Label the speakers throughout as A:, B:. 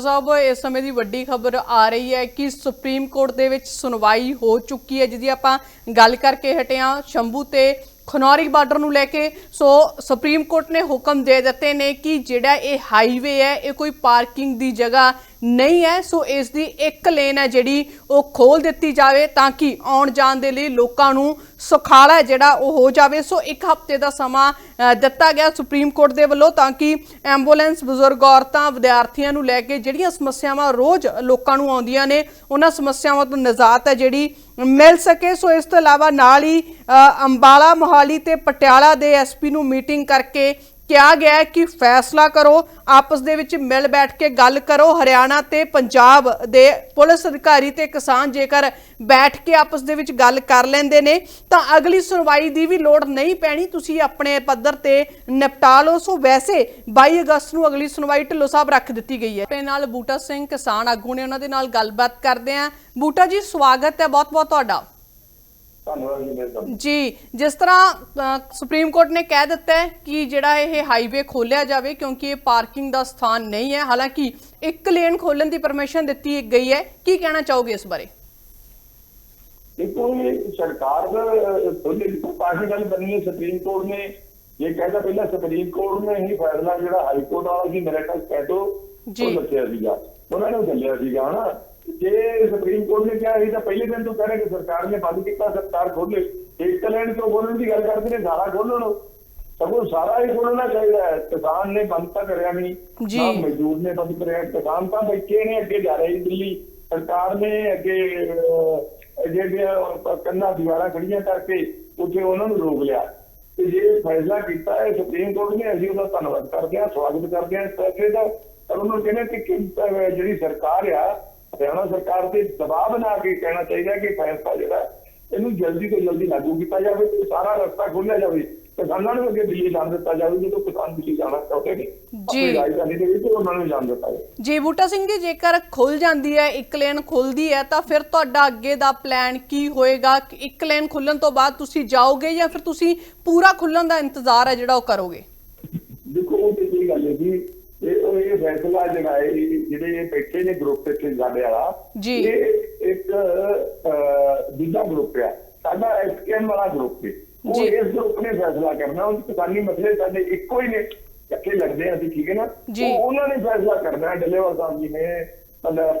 A: ਸਾਹਿਬ, ਇਸ ਸਮੇਂ ਦੀ ਵੱਡੀ ਖਬਰ ਆ ਰਹੀ ਹੈ ਕਿ ਸੁਪਰੀਮ ਕੋਰਟ ਦੇ ਵਿੱਚ ਸੁਣਵਾਈ ਹੋ ਚੁੱਕੀ ਹੈ, ਜਿਹਦੀ ਆਪਾਂ ਗੱਲ ਕਰਕੇ ਹਟਿਆ ਸ਼ੰਭੂ ਤੇ ਖਨੌਰੀ ਬਾਰਡਰ ਨੂੰ ਲੈ ਕੇ, ਸੋ ਸੁਪਰੀਮ ਕੋਰਟ ਨੇ ਹੁਕਮ ਦੇ ਦਿੱਤੇ ਨੇ ਕਿ ਜਿਹੜਾ ਇਹ ਹਾਈਵੇ ਹੈ, ਇਹ ਕੋਈ ਪਾਰਕਿੰਗ ਦੀ ਜਗ੍ਹਾ ਨਹੀਂ ਹੈ, ਸੋ ਇਸ ਦੀ ਇੱਕ ਲੇਨ ਹੈ ਜਿਹੜੀ ਉਹ ਖੋਲ ਦਿੱਤੀ ਜਾਵੇ ਤਾਂ ਕਿ ਆਉਣ ਜਾਣ ਦੇ ਲਈ ਲੋਕਾਂ ਨੂੰ ਸੁਖਾਲਾ ਜਿਹੜਾ ਉਹ ਹੋ ਜਾਵੇ। ਸੋ ਇੱਕ ਹਫ਼ਤੇ ਦਾ ਸਮਾਂ ਦਿੱਤਾ ਗਿਆ ਸੁਪਰੀਮ ਕੋਰਟ ਦੇ ਵੱਲੋਂ ਤਾਂ ਕਿ ਐਂਬੂਲੈਂਸ ਬਜ਼ੁਰਗ ਔਰਤਾਂ, ਵਿਦਿਆਰਥੀਆਂ ਨੂੰ ਲੈ ਕੇ ਜਿਹੜੀਆਂ ਸਮੱਸਿਆਵਾਂ ਰੋਜ਼ ਲੋਕਾਂ ਨੂੰ ਆਉਂਦੀਆਂ ਨੇ, ਉਹਨਾਂ ਸਮੱਸਿਆਵਾਂ ਤੋਂ ਨਿਜਾਤ ਹੈ ਜਿਹੜੀ ਮਿਲ ਸਕੇ। ਸੋ ਇਸ ਤੋਂ ਇਲਾਵਾ ਨਾਲ ਹੀ ਅੰਬਾਲਾ ਮੋਹਾਲੀ ਤੇ ਪਟਿਆਲਾ ਦੇ ਐਸਪੀ ਨੂੰ ਮੀਟਿੰਗ ਕਰਕੇ ਕਿਹਾ ਗਿਆ ਹੈ ਕਿ ਫੈਸਲਾ ਕਰੋ, ਆਪਸ ਦੇ ਵਿੱਚ ਮਿਲ ਬੈਠ ਕੇ ਗੱਲ ਕਰੋ। ਹਰਿਆਣਾ ਤੇ ਪੰਜਾਬ ਦੇ ਪੁਲਿਸ ਅਧਿਕਾਰੀ ਤੇ ਕਿਸਾਨ ਜੇਕਰ ਬੈਠ ਕੇ ਆਪਸ ਦੇ ਵਿੱਚ ਗੱਲ ਕਰ ਲੈਂਦੇ ਨੇ, ਤਾਂ ਅਗਲੀ ਸੁਣਵਾਈ ਦੀ ਵੀ ਲੋੜ ਨਹੀਂ ਪੈਣੀ। ਤੁਸੀਂ ਆਪਣੇ ਪੱਧਰ ਤੇ ਨਿਪਟਾ ਲਓ। ਸੋ ਵੈਸੇ 22 ਅਗਸਤ ਨੂੰ ਅਗਲੀ ਸੁਣਵਾਈ ਢਿੱਲੋਂ ਸਾਹਿਬ ਰੱਖ ਦਿੱਤੀ ਗਈ ਹੈ। ਆਪਣੇ ਨਾਲ ਬੂਟਾ ਸਿੰਘ ਕਿਸਾਨ ਆਗੂ ਨੇ ਉਹਨਾਂ ਦੇ ਨਾਲ ਗੱਲਬਾਤ ਕਰਦੇ ਆਂ ਬੂਟਾ ਜੀ, ਸਵਾਗਤ ਹੈ ਬਹੁਤ ਬਹੁਤ ਤੁਹਾਡਾ।
B: ਜੀ ਮੇਰੇ ਤੋਂ।
A: ਜੀ ਜਿਸ ਤਰ੍ਹਾਂ ਅ, ਸੁਪਰੀਮ ਕੋਰਟ ਨੇ ਕਹਿ ਦਿੱਤਾ ਹੈ ਕਿ ਜਿਹੜਾ ਇਹ ਹਾਈਵੇ ਖੋਲਿਆ ਜਾਵੇ ਕਿਉਂਕਿ ਇਹ ਪਾਰਕਿੰਗ ਦਾ ਸਥਾਨ ਨਹੀਂ ਹੈ ਹਾਲਾਂਕਿ ਇੱਕ ਲੇਨ ਖੋਲਣ ਦੀ ਪਰਮਿਸ਼ਨ ਦਿੱਤੀ ਗਈ ਹੈ। ਕੀ ਕਹਿਣਾ ਚਾਹੋਗੇ ਇਸ ਬਾਰੇ?
B: ਦੇਖੋ ਇਹ ਸਰਕਾਰ ਦਾ ਥੋੜੀ ਪਾਰਟੀ ਗੱਲ ਬਣੀ ਹੈ ਸੁਪਰੀਮ ਕੋਰਟ ਨੇ ਇਹ ਕਹਿੰਦਾ ਪਹਿਲਾਂ ਸੁਪਰੀਮ ਕੋਰਟ ਨੇ ਹੀ ਫੈਸਲਾ ਜਿਹੜਾ ਹਾਈ ਕੋਰਟ ਵਾਲਾ ਸੀ ਮੇਰੇ ਤੱਕ ਕਹਿ ਦੋ
A: ਜੀ।
B: ਉਹ ਦੱਸਿਆ ਸੀਗਾ। ਨੇ ਜੇ ਸੁਪਰੀਮ ਕੋਰਟ ਨੇ ਕਿਹਾ ਸੀ ਤਾਂ ਪਹਿਲੇ ਦਿਨ ਤੋਂ ਕਹਿ ਕਿ ਸਰਕਾਰ ਨੇ ਬੰਦ ਕੀਤਾ ਸਰਕਾਰ ਖੋਲੇ ਇੱਕ ਲੈਣ ਤੋਂ ਖੋਲਣ ਦੀ ਗੱਲ ਕਰਦੇ ਨੇ ਸਾਰਾ ਖੋਲਣ ਸਗੋਂ ਸਾਰਾ ਹੀ ਖੋਲਣਾ ਚਾਹੀਦਾ ਹੈ। ਕਿਸਾਨ ਨੇ ਬੰਦ ਤਾਂ ਕਰਿਆ ਨਹੀਂ।
A: ਜੀ।
B: ਨਾ ਮਜ਼ਦੂਰ ਨੇ ਬੰਦ ਕਰਿਆ। ਕਿਸਾਨ ਤਾਂ ਬੈਠੇ ਨੇ ਅੱਗੇ ਜਾ ਰਹੇ ਦਿੱਲੀ। ਸਰਕਾਰ ਨੇ ਅੱਗੇ ਅਹ, ਜਿਹੜੀਆਂ ਕੰਨਾਂ ਦੀਵਾਰਾਂ ਖੜੀਆਂ ਕਰਕੇ ਉੱਥੇ ਉਹਨਾਂ ਨੂੰ ਰੋਕ ਲਿਆ। ਤੇ ਜੇ ਫੈਸਲਾ ਕੀਤਾ ਹੈ ਸੁਪਰੀਮ ਕੋਰਟ ਨੇ ਅਸੀਂ ਉਹਦਾ ਧੰਨਵਾਦ ਕਰਦੇ ਹਾਂ ਸਵਾਗਤ ਕਰਦੇ ਹਾਂ ਇਸ ਫੈਸਲੇ ਦਾ। ਪਰ ਉਹਨੂੰ ਕਹਿੰਦੇ ਕਿ ਜਿਹੜੀ ਸਰਕਾਰ ਆ ਹਰਿਆਣਾ ਸਰਕਾਰ ਤੇ ਦਬਾਅ ਬਣਾ ਕੇ ਕਹਿਣਾ ਚਾਹੀਦਾ ਕਿ ਫੈਸਲਾ ਜਿਹੜਾ ਇਹਨੂੰ ਜਲਦੀ ਤੋਂ ਜਲਦੀ ਲਾਗੂ ਕੀਤਾ ਜਾਵੇ ਤੇ ਸਾਰਾ ਰਸਤਾ ਖੋਲ੍ਹਿਆ ਜਾਵੇ। ਕਿਸਾਨਾਂ ਨੂੰ ਅੱਗੇ ਦਿੱਲੀ ਜਾਣ ਦਿੱਤਾ ਜਾਵੇ ਜਦੋਂ ਕਿਸਾਨ ਦਿੱਲੀ ਜਾਣਾ ਚਾਹੁੰਦੇ ਨੇ
A: ਜੀ।
B: ਰਾਜਧਾਨੀ ਦੇ ਵਿੱਚ ਉਹਨਾਂ ਨੂੰ ਜਾਣ ਦਿੱਤਾ ਜਾਵੇ।
A: ਜੀ ਬੂਟਾ ਸਿੰਘ ਜੀ ਜੇਕਰ ਖੁੱਲ ਜਾਂਦੀ ਹੈ ਇੱਕ ਲੇਨ ਖੁੱਲਦੀ ਹੈ ਤਾਂ ਫਿਰ ਤੁਹਾਡਾ ਅੱਗੇ ਦਾ ਪਲਾਨ ਕੀ ਹੋਏਗਾ? ਕਿ ਇੱਕ ਲੇਨ ਖੁੱਲਣ ਤੋਂ ਬਾਅਦ ਤੁਸੀਂ ਜਾਓਗੇ ਜਾਂ ਫਿਰ ਤੁਸੀਂ ਪੂਰਾ ਖੁੱਲਣ ਦਾ ਇੰਤਜ਼ਾਰ ਹੈ ਜਿਹੜਾ ਉਹ ਕਰੋਗੇ?
B: ਦੇਖੋ ਉਹ ਤੇ ਕੀ ਗੱਲ ਹੈ ਜੀ। ਇਹ ਉਹ ਇਹ ਫੈਸਲਾ ਜਿਹੜਾ ਹੈ ਜਿਹੜੇ ਇਹ ਬੈਠੇ ਨੇ ਗਰੁੱਪ ਇੱਥੇ ਸਾਡੇ ਵਾਲਾ
A: ਜੀ।
B: ਇਹ ਇੱਕ ਦੂਜਾ ਗਰੁੱਪ ਹੈ ਸਾਡਾ ਐਸਕੇਐਮ ਵਾਲਾ ਗਰੁੱਪ ਹੈ ਉਹ। ਇਸ ਗਰੁੱਪ ਨੇ ਫੈਸਲਾ ਕਰਨਾ। ਉਹ ਕਿਸਾਨੀ ਮਸਲੇ ਸਾਡੇ ਇੱਕੋ ਹੀ ਨੇ। ਇਕੱਠੇ ਲੱਗਦੇ ਆ ਅਸੀਂ ਠੀਕ ਹੈ ਨਾ। ਉਹ ਉਹਨਾਂ ਨੇ ਫੈਸਲਾ ਕਰਨਾ ਹੈ। ਡੱਲੇਵਾਲ ਸਾਹਿਬ ਜੀ ਨੇ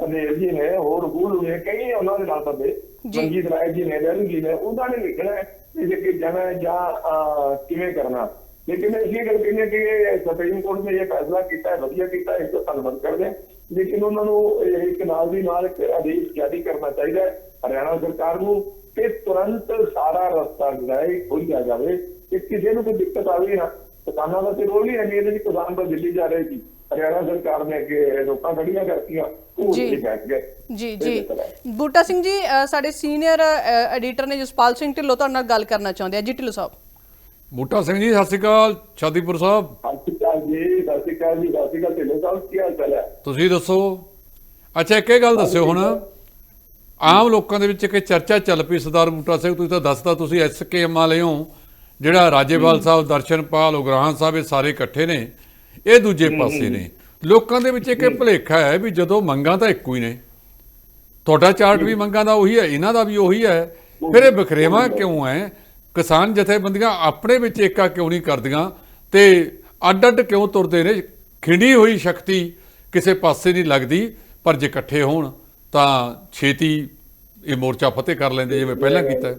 B: ਪਨੇਰ ਜੀ ਨੇ ਹੋਰ ਗੂਲ ਨੇ ਕਈ ਉਹਨਾਂ ਦੇ ਨਾਲ ਬੰਦੇ। ਮਨਜੀਤ ਰਾਏ ਜੀ ਨੇ ਵੈਰੂ ਜੀ ਨੇ ਉਹਨਾਂ ਨੇ ਲਿਖਣਾ ਹੈ। ਕਿ ਜੇ ਕਿ ਜਾਣਾ ਜਾਂ ਕਿਵੇਂ ਕਰਨਾ। ਲੇਕਿਨ ਇਹ ਗੱਲ ਕਹਿੰਦੇ ਹਾਂ ਕਿ ਸੁਪਰੀਮ ਕੋਰਟ ਨੇ ਇਹ ਫੈਸਲਾ ਕੀਤਾ ਹੈ ਵਧੀਆ ਕੀਤਾ ਇਸ ਦਾ ਧੰਨਵਾਦ ਕਰਦੇ ਹਾਂ। ਲੇਕਿਨ ਉਹਨਾਂ ਨੂੰ ਇਹ ਇੱਕ ਨਾਲ ਦੀ ਨਾਲ ਇੱਕ ਆਦੇਸ਼ ਜਾਰੀ ਕਰਨਾ ਚਾਹੀਦਾ ਹੈ ਹਰਿਆਣਾ ਸਰਕਾਰ ਨੂੰ ਕਿ ਤੁਰੰਤ ਸਾਰਾ ਰਸਤਾ ਜਿਹੜਾ ਹੈ ਇਹ ਖੋਲ੍ਹਿਆ ਜਾਵੇ ਕਿ ਕਿਸੇ ਨੂੰ ਕੋਈ ਦਿੱਕਤ ਆਵੇ ਨਾ। ਕਿਸਾਨਾਂ ਦਾ ਤੇ ਰੋਲ ਹੀ ਹੈ ਨਹੀਂ ਇਹਦੇ ਵਿੱਚ ਕਿਸਾਨ ਤਾਂ ਦਿੱਲੀ ਜਾ ਰਹੇ ਸੀ। ਹਰਿਆਣਾ ਸਰਕਾਰ ਨੇ ਅੱਗੇ ਰੋਕਾਂ ਖੜੀਆਂ ਕਰਤੀਆਂ ਉਹ
A: ਜੀ।
B: ਉੱਥੇ ਬੈਠ ਗਏ।
A: ਜੀ ਜੀ। ਬੂਟਾ ਸਿੰਘ ਜੀ ਸਾਡੇ ਸੀਨੀਅਰ ਐਡੀਟਰ ਨੇ ਜਸਪਾਲ ਸਿੰਘ ਢਿੱਲੋਂ ਤੁਹਾਡੇ ਨਾਲ ਗੱਲ ਕਰਨਾ ਚਾਹੁੰਦੇ ਆ। ਜੀ ਢਿੱਲੋਂ ਸਾਹਿਬ।
C: ਬੂਟਾ ਸਿੰਘ ਜੀ ਸਤਿ ਸ਼੍ਰੀ ਅਕਾਲ ਸ਼ਾਦੀਪੁਰ ਸਾਹਿਬ।
B: ਸਤਿ ਸ਼੍ਰੀ ਅਕਾਲ ਜੀ ਸਤਿ ਸ਼੍ਰੀ ਅਕਾਲ ਜੀ ਸਤਿ ਸ਼੍ਰੀ ਅਕਾਲ ਢਿੱਲੋਂ ਸਾਹਿਬ ਕੀ ਹਾਲ ਚਾਲ ਹੈ?
C: ਤੁਸੀਂ ਦੱਸੋ? ਅੱਛਾ ਇੱਕ ਇਹ ਗੱਲ ਦੱਸਿਓ ਹੁਣ। ਆਮ ਲੋਕਾਂ ਦੇ ਵਿੱਚ ਇੱਕ ਚਰਚਾ ਚੱਲ ਪਈ ਸਰਦਾਰ ਬੂਟਾ ਸਿੰਘ ਤੁਸੀਂ ਤਾਂ ਦੱਸਦਾ ਤੁਸੀਂ ਐਸਕੇਐਮ ਵਾਲੇ ਹੋ ਜਿਹੜਾ ਰਾਜੇਵਾਲ ਸਾਹਿਬ ਦਰਸ਼ਨਪਾਲ ਉਗਰਾਹਾਂ ਸਾਹਿਬ ਇਹ ਸਾਰੇ ਇਕੱਠੇ ਨੇ ਇਹ ਦੂਜੇ ਪਾਸੇ ਨੇ। ਲੋਕਾਂ ਦੇ ਵਿੱਚ ਇੱਕ ਭੁਲੇਖਾ ਹੈ ਵੀ ਜਦੋਂ ਮੰਗਾਂ ਤਾਂ ਇੱਕੋ ਹੀ ਨੇ। ਤੁਹਾਡਾ ਚਾਰਟ ਵੀ ਮੰਗਾਂ ਦਾ ਉਹੀ ਹੈ ਇਹਨਾਂ ਦਾ ਵੀ ਉਹੀ ਹੈ। ਫਿਰ ਇਹ ਬਖਰੇਵਾ ਕਿਉਂ ਹੈ? ਕਿਸਾਨ ਜਥੇਬੰਦੀਆਂ ਆਪਣੇ ਵਿੱਚ ਏਕਾ ਕਿਉਂ ਨਹੀਂ ਕਰਦੀਆਂ ਤੇ ਅੱਡ ਅੱਡ ਕਿਉਂ ਤੁਰਦੇ ਨੇ? ਖਿੰਡੀ ਹੋਈ ਸ਼ਕਤੀ ਕਿਸੇ ਪਾਸੇ ਨਹੀਂ ਲੱਗਦੀ ਪਰ ਜੇ ਇਕੱਠੇ ਹੋਣ ਤਾਂ ਛੇਤੀ ਇਹ ਮੋਰਚਾ ਫਤਿਹ ਕਰ ਲੈਂਦੇ ਜਿਵੇਂ ਪਹਿਲਾਂ ਕੀਤਾ। ਹੈ।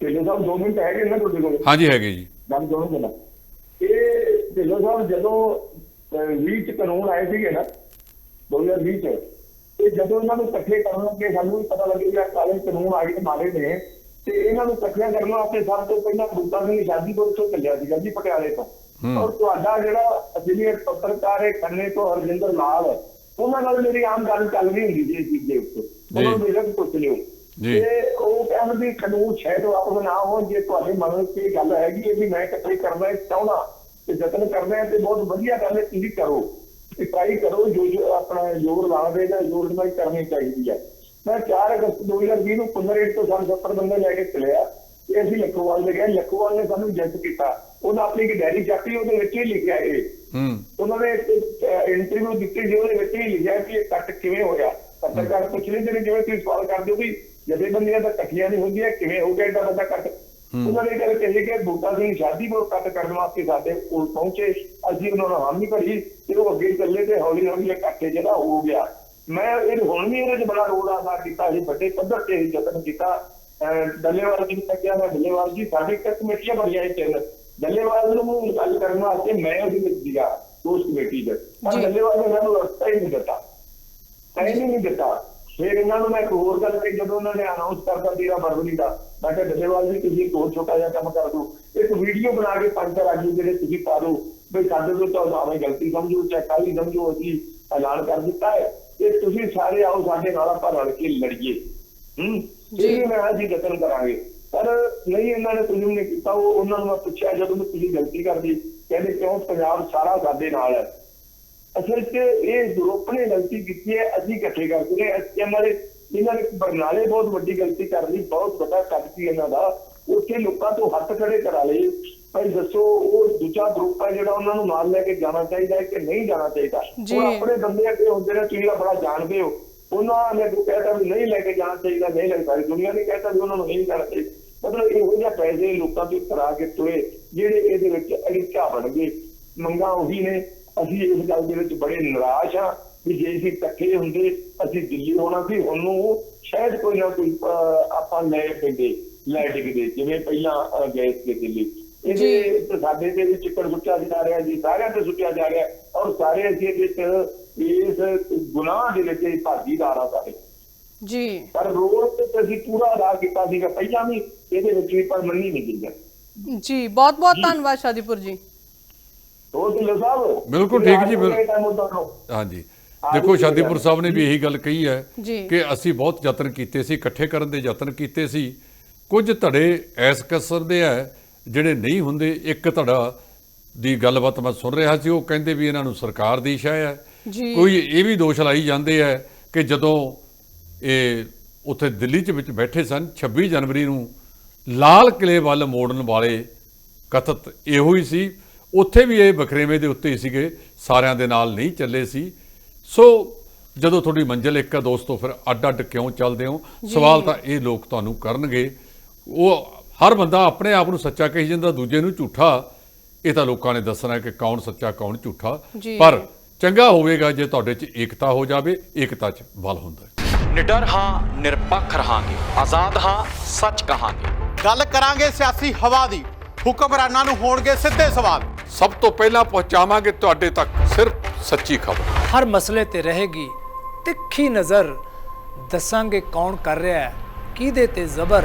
B: ਢਿੱਲੋਂ ਸਾਹਿਬ 2 ਮਿੰਟ ਹੈਗੇ ਨਾ ਤੁਹਾਡੇ ਕੋਲ?
C: ਹਾਂਜੀ ਹੈਗੇ ਜੀ।
B: ਗੱਲ ਦੋਨੋਂ ਗੱਲਾਂ ਇਹ ਢਿੱਲੋਂ ਸਾਹਿਬ ਜਦੋਂ 20 ਚ ਕਾਨੂੰਨ ਆਏ ਸੀਗੇ ਨਾ 2020 ਚ ਤੇ ਜਦੋਂ ਇਹਨਾਂ ਨੂੰ ਇਕੱਠੇ ਕਰਨ ਲੱਗੇ ਸਾਨੂੰ ਵੀ ਪਤਾ ਲੱਗੇ ਕਿ ਕਾਲੇ ਕਾਨੂੰਨ ਆ ਗਏ ਮਾਰੇ ਨੇ। ਤੇ ਇਹਨਾਂ ਨੂੰ ਇਕੱਠਿਆਂ ਕਰਨ ਵਾਸਤੇ ਸਭ ਤੋਂ ਪਹਿਲਾਂ ਬੂਟਾ ਸਿੰਘ ਸ਼ਾਦੀਪੁਰ ਤੋਂ ਚੱਲਿਆ ਸੀਗਾ ਜੀ ਪਟਿਆਲੇ ਤੋਂ। ਔਰ ਤੁਹਾਡਾ ਜਿਹੜਾ ਅਫੀਲੀਏਟ ਪੱਤਰਕਾਰ ਹੈ ਖੰਨੇ ਤੋਂ ਹਰਜਿੰਦਰ ਲਾਲ ਉਹਨਾਂ ਨਾਲ ਮੇਰੀ ਆਮ ਗੱਲ ਚੱਲ ਰਹੀ ਹੁੰਦੀ ਸੀ ਇਸ ਚੀਜ਼ ਦੇ ਉੱਤੇ। ਉਹਨਾਂ ਨੂੰ ਬੇਸ਼ੱਕ ਪੁੱਛ ਲਿਓ।
C: ਜੀ।
B: ਤੇ ਉਹ ਕਹਿਣ ਵੀ ਕਾਨੂੰਨ ਸ਼ਾਇਦ ਵਾਪਸ ਨਾ ਹੋਣ ਜੇ ਤੁਹਾਡੇ ਮਨ ਵਿੱਚ ਇਹ ਗੱਲ ਹੈਗੀ ਹੈ ਵੀ ਮੈਂ ਇਕੱਠੇ ਕਰਨਾ ਚਾਹੁੰਦਾ ਤੇ ਯਤਨ ਕਰਨਾ ਤੇ ਬਹੁਤ ਵਧੀਆ ਗੱਲ ਹੈ ਤੁਸੀਂ ਕਰੋ। ਤੇ ਟਰਾਈ ਕਰੋ ਜੋ ਜੋ ਆਪਣਾ ਜ਼ੋਰ ਲਾਵੇ ਜਾਂ ਜ਼ੋਰ ਨਾਲ ਕਰਨੀ ਚਾਹੀਦੀ ਹੈ। ਮੈਂ 4 ਅਗਸਤ 2020 ਨੂੰ ਪੁਨਰੇਟ ਤੋਂ ਸਾਨੂੰ 70 ਬੰਦੇ ਲੈ ਕੇ ਚਲਿਆ ਤੇ ਅਸੀਂ ਲੱਖੋਵਾਲ ਦੇ ਗਏ। ਲੱਖੋਵਾਲ ਨੇ ਸਾਨੂੰ ਜੱਜ ਕੀਤਾ। ਉਹਨਾਂ ਆਪਣੀ ਇੱਕ ਡਾਇਰੀ ਚੱਕੀ ਉਹਦੇ ਵਿੱਚ ਹੀ ਲਿਖਿਆ ਇਹ।
C: ਹੂੰ।
B: ਉਹਨਾਂ ਨੇ ਇੰਟਰਵਿਊ ਦਿੱਤੀ ਸੀ ਉਹਦੇ ਵਿੱਚ ਹੀ ਲਿਖਿਆ ਕਿ ਇਹ ਕੱਟ ਕਿਵੇਂ ਹੋਇਆ। ਪੱਤਰਕਾਰ ਪੁੱਛ ਲੈਂਦੇ ਨੇ ਜਿਵੇਂ ਤੁਸੀਂ ਸਵਾਲ ਕਰਦੇ ਹੋ ਵੀ ਜਥੇਬੰਦੀਆਂ ਤਾਂ ਇਕੱਠੀਆਂ ਨਹੀਂ ਹੁੰਦੀਆਂ ਕਿਵੇਂ ਹੋ ਗਿਆ ਏਡਾ ਵੱਡਾ ਕੱਟ? ਉਹਨਾਂ ਨੇ ਗੱਲ ਕਹੀ ਕਿ ਬੂਟਾ ਸਿੰਘ ਸ਼ਾਦੀ ਕੋਲ ਕੱਟ ਕਰਨ ਵਾਸਤੇ ਸਾਡੇ ਕੋਲ ਪਹੁੰਚੇ। ਅਸੀਂ ਉਹਨਾਂ ਨੂੰ ਹਾਮੀ ਭਰੀ। ਉਹ ਅੱਗੇ ਚੱਲੇ ਤੇ ਹੌਲੀ ਹੌਲੀ ਇਹ ਕੱਟੇ ਜਿਹੜਾ ਹੋ ਗਿਆ। ਮੈਂ ਇਹ ਹੁਣ ਵੀ ਇਹਦੇ ਚ ਬੜਾ ਰੋਲ ਅਦਾ ਕੀਤਾ ਇਹ ਵੱਡੇ ਪੱਧਰ ਤੇ ਯਤਨ ਕੀਤਾ। ਡੱਲੇਵਾਲ ਜੀ ਨੇ ਕਿਹਾ ਮੈਂ ਡੱਲੇਵਾਲ ਜੀ ਸਾਡੀ ਇੱਕ ਕਮੇਟੀਆਂ ਬਣੀਆਂ ਇਹ ਤਿੰਨ ਡੱਲੇਵਾਲ ਨੂੰ ਗੱਲ ਕਰਨ ਵਾਸਤੇ ਮੈਂ ਉਹਦੇ ਵਿੱਚ ਸੀਗਾ ਉਸ ਕਮੇਟੀ ਦੇ ਪਰ। ਡੱਲੇਵਾਲ ਨੇ ਮੈਨੂੰ ਰਸਤਾ ਹੀ ਨਹੀਂ ਦਿੱਤਾ। ਟਾਈਮ ਹੀ ਨਹੀਂ ਦਿੱਤਾ। ਫਿਰ ਇਹਨਾਂ ਨੂੰ ਮੈਂ ਇੱਕ ਹੋਰ ਗੱਲ ਕਹੀ ਜਦੋਂ ਉਹਨਾਂ ਨੇ ਅਨਾਉਂਸ ਕਰਤਾ ਤੇਰਾ ਫਰਵਰੀ ਦਾ ਮੈਂ ਕਿਹਾ ਡੱਲੇਵਾਲ ਜੀ ਤੁਸੀਂ ਇੱਕ ਹੋਰ ਛੋਟਾ ਜਿਹਾ ਕੰਮ ਕਰ ਦਿਓ। ਇੱਕ ਵੀਡੀਓ ਬਣਾ ਕੇ ਪੰਜ ਚਾਰ ਆਦਮੀ ਜਿਹੜੇ ਤੁਸੀਂ ਪਾ ਦਿਓ ਵੀ ਸਾਡੇ ਤੋਂ ਤਾਂ ਆਵੇਂ ਗਲਤੀ ਸਮਝੋ ਚਾਹੇ ਕਾਹੀ ਸਮਝੋ ਅਸੀਂ ਐਲਾਨ ਕਰ ਦਿੱਤਾ ਹੈ। ਤੇ ਤੁਸੀਂ ਸਾਰੇ ਆਓ ਸਾਡੇ ਨਾਲ ਆਪਾਂ ਰਲ ਕੇ ਲੜੀਏ। ਹੂੰ?
A: ਜੀ।
B: ਜੀ ਮੈਂ ਅੱਜ ਹੀ ਯਤਨ ਕਰਾਂਗੇ। ਪਰ ਨਹੀਂ ਇਹਨਾਂ ਨੇ ਤੁਝਮ ਨੇ ਕੀਤਾ ਉਹ ਉਹਨਾਂ ਨੂੰ ਮੈਂ ਪੁੱਛਿਆ ਜਦੋਂ ਵੀ ਤੁਸੀਂ ਗਲਤੀ ਕਰਦੀ ਕਹਿੰਦੇ ਕਿਉਂ ਪੰਜਾਬ ਸਾਰਾ ਸਾਡੇ ਨਾਲ ਹੈ? ਅਸਲ 'ਚ ਇਹ ਗਰੁੱਪ ਨੇ ਗਲਤੀ ਕੀਤੀ ਹੈ ਅਸੀਂ ਇਕੱਠੇ ਕਰਦੇ ਨੇ ਐਸਕੇਐਮ ਵਾਲੇ ਇਹਨਾਂ ਨੇ ਬਰਨਾਲੇ ਬਹੁਤ ਵੱਡੀ ਗਲਤੀ ਕਰ ਲਈ ਬਹੁਤ ਵੱਡਾ ਕੱਟ ਸੀ ਇਹਨਾਂ ਦਾ। ਉੱਥੇ ਲੋਕਾਂ ਤੋਂ ਹੱਥ ਖੜੇ ਕਰਾ ਲਏ। ਭਾਈ ਦੱਸੋ ਉਹ ਦੂਜਾ ਗਰੁੱਪ ਹੈ ਜਿਹੜਾ ਉਹਨਾਂ ਨੂੰ ਨਾਲ ਲੈ ਕੇ ਜਾਣਾ ਚਾਹੀਦਾ ਹੈ ਕਿ ਨਹੀਂ ਜਾਣਾ ਚਾਹੀਦਾ। ਉਹ ਆਪਣੇ ਬੰਦੇ ਅੱਗੇ ਹੁੰਦੇ ਨੇ ਤੁਸੀਂ ਬੜਾ ਜਾਣਦੇ ਹੋ। ਉਹਨਾਂ ਨੇ ਜੋ ਕਹਿਤਾ ਵੀ ਨਹੀਂ ਲੈ ਕੇ ਜਾਣਾ ਚਾਹੀਦਾ ਨਹੀਂ ਲੈ ਸਾਰੀ ਦੁਨੀਆ ਨੇ ਕਹਿਤਾ ਵੀ ਉਹਨਾਂ ਨੂੰ ਨਹੀਂ ਜਾਣਾ ਚਾਹੀਦਾ। ਮਤਲਬ ਇਹੋ ਜਿਹਾ ਪੈਸੇ ਲੋਕਾਂ ਤੋਂ ਕਰਾ ਕੇ ਤੋਏ ਜਿਹੜੇ ਇਹਦੇ ਵਿੱਚ ਅੜਿੱਕਾ ਬਣ ਗਏ। ਮੰਗਾ ਉਹੀ ਨੇ। ਅਸੀਂ ਇਸ ਗੱਲ ਦੇ ਵਿੱਚ ਬੜੇ ਨਿਰਾਸ਼ ਹਾਂ ਵੀ ਜੇ ਅਸੀਂ ਇਕੱਠੇ ਹੁੰਦੇ ਅਸੀਂ ਦਿੱਲੀ ਹੋਣਾ ਸੀ ਹੁਣ ਨੂੰ ਸ਼ਾਇਦ ਕੋਈ ਨਾ ਕੋਈ ਆਪਾਂ ਲੈ ਪੈਂਦੇ ਲੈ ਡਿੱਗਦੇ। ਜਿਵੇਂ ਪਹਿਲਾਂ ਗਏ ਸੀ ਦਿੱਲੀ। ਇਹਦੇ ਸਾਡੇ ਤੇ ਵੀ ਚਿੱਕੜ ਸੁੱਟਿਆ ਜਾ ਰਿਹਾ ਜੀ ਸਾਰਿਆਂ ਤੇ ਸੁੱਟਿਆ ਜਾ ਰਿਹਾ। ਔਰ ਸਾਰੇ ਅਸੀਂ ਇਹਦੇ ਵਿੱਚ ਇਸ ਗੁਨਾਹ ਦੇ ਵਿੱਚ ਹੀ ਭਾਗੀਦਾਰ ਆ ਸਾਰੇ
A: ਜੀ।
B: ਪਰ ਰੋਲ ਤੇ ਅਸੀਂ ਪੂਰਾ ਅਦਾ ਕੀਤਾ ਸੀਗਾ ਪਹਿਲਾਂ ਵੀ ਇਹਦੇ ਵਿੱਚ ਵੀ ਪਰ ਮੰਨੀ ਨਹੀਂ ਗਈ
A: ਜੀ ਬਹੁਤ ਬਹੁਤ ਧੰਨਵਾਦ ਸ਼ਾਦੀਪੁਰ ਜੀ।
B: ਹੋਰ ਢਿੱਲੋਂ ਸਾਹਿਬ?
C: ਬਿਲਕੁਲ ਠੀਕ ਜੀ। ਹਾਂਜੀ। ਦੇਖੋ ਸ਼ਾਦੀਪੁਰ। ਸਾਹਿਬ ਨੇ ਵੀ ਇਹੀ ਗੱਲ ਕਹੀ ਹੈ
A: ਜੀ।
C: ਕਿ ਅਸੀਂ ਬਹੁਤ ਯਤਨ ਕੀਤੇ ਸੀ ਇਕੱਠੇ ਕਰਨ ਦੇ ਯਤਨ ਕੀਤੇ ਸੀ। ਕੁਝ ਧੜੇ ਐਸ ਕਿਸਮ ਦੇ ਹੈ ਜਿਹੜੇ ਨਹੀਂ ਹੁੰਦੇ ਇੱਕ ਧੜਾ ਦੀ ਗੱਲਬਾਤ ਮੈਂ ਸੁਣ ਰਿਹਾ ਸੀ ਉਹ ਕਹਿੰਦੇ ਵੀ ਇਹਨਾਂ ਨੂੰ ਸਰਕਾਰ ਦੀ ਸ਼ਾਇ ਹੈ। ਕੋਈ ਇਹ ਵੀ ਦੋਸ਼ ਲਾਈ ਜਾਂਦੇ ਹੈ ਕਿ ਜਦੋਂ ਇਹ ਉੱਥੇ ਦਿੱਲੀ 'ਚ ਵਿੱਚ ਬੈਠੇ ਸਨ 26 ਜਨਵਰੀ ਨੂੰ ਲਾਲ ਕਿਲੇ ਵੱਲ ਮੋੜਨ ਵਾਲੇ ਕਥਤ ਇਹੋ ਹੀ ਸੀ। ਉੱਥੇ ਵੀ ਇਹ ਬਖਰੇਵੇਂ ਦੇ ਉੱਤੇ ਹੀ ਸੀਗੇ ਸਾਰਿਆਂ ਦੇ ਨਾਲ ਨਹੀਂ ਚੱਲੇ ਸੀ। ਸੋ ਜਦੋਂ ਤੁਹਾਡੀ ਮੰਜ਼ਿਲ ਇੱਕ ਹੈ ਦੋਸਤੋ ਫਿਰ ਅੱਡ-ਅੱਡ ਕਿਉਂ ਚੱਲਦੇ ਹੋ? ਸਵਾਲ ਤਾਂ ਇਹ ਲੋਕ ਤੁਹਾਨੂੰ ਕਰਨਗੇ। ਉਹ ਹਰ ਬੰਦਾ ਆਪਣੇ ਆਪ ਨੂੰ ਸੱਚਾ ਕਹੀ ਜਾਂਦਾ ਦੂਜੇ ਨੂੰ ਝੂਠਾ। ਇਹ ਤਾਂ ਲੋਕਾਂ ਨੇ ਦੱਸਣਾ ਕਿ ਕੌਣ ਸੱਚਾ ਕੌਣ ਝੂਠਾ। ਪਰ ਚੰਗਾ ਹੋਵੇਗਾ ਜੇ ਤੁਹਾਡੇ 'ਚ ਏਕਤਾ ਹੋ ਜਾਵੇ ਏਕਤਾ 'ਚ ਬਲ ਹੁੰਦਾ ਹੈ।
D: ਨਿਡਰ ਹਾਂ ਨਿਰਪੱਖ ਰਹਾਂਗੇ। ਆਜ਼ਾਦ ਹਾਂ ਸੱਚ ਕਹਾਂਗੇ।
E: ਗੱਲ ਕਰਾਂਗੇ ਸਿਆਸੀ ਹਵਾ ਦੀ। ਹੁਕਮਰਾਨਾਂ ਨੂੰ ਹੋਣਗੇ ਸਿੱਧੇ ਸਵਾਲ।
C: ਸਭ ਤੋਂ ਪਹਿਲਾਂ ਪਹੁੰਚਾਵਾਂਗੇ ਤੁਹਾਡੇ ਤੱਕ ਸਿਰਫ ਸੱਚੀ ਖਬਰ।
F: ਹਰ ਮਸਲੇ ਤੇ ਰਹੇਗੀ ਤਿੱਖੀ ਨਜ਼ਰ। ਦੱਸਾਂਗੇ ਕੌਣ ਕਰ ਰਿਹਾ ਹੈ ਕਿਹਦੇ ਤੇ ਜ਼ਬਰ।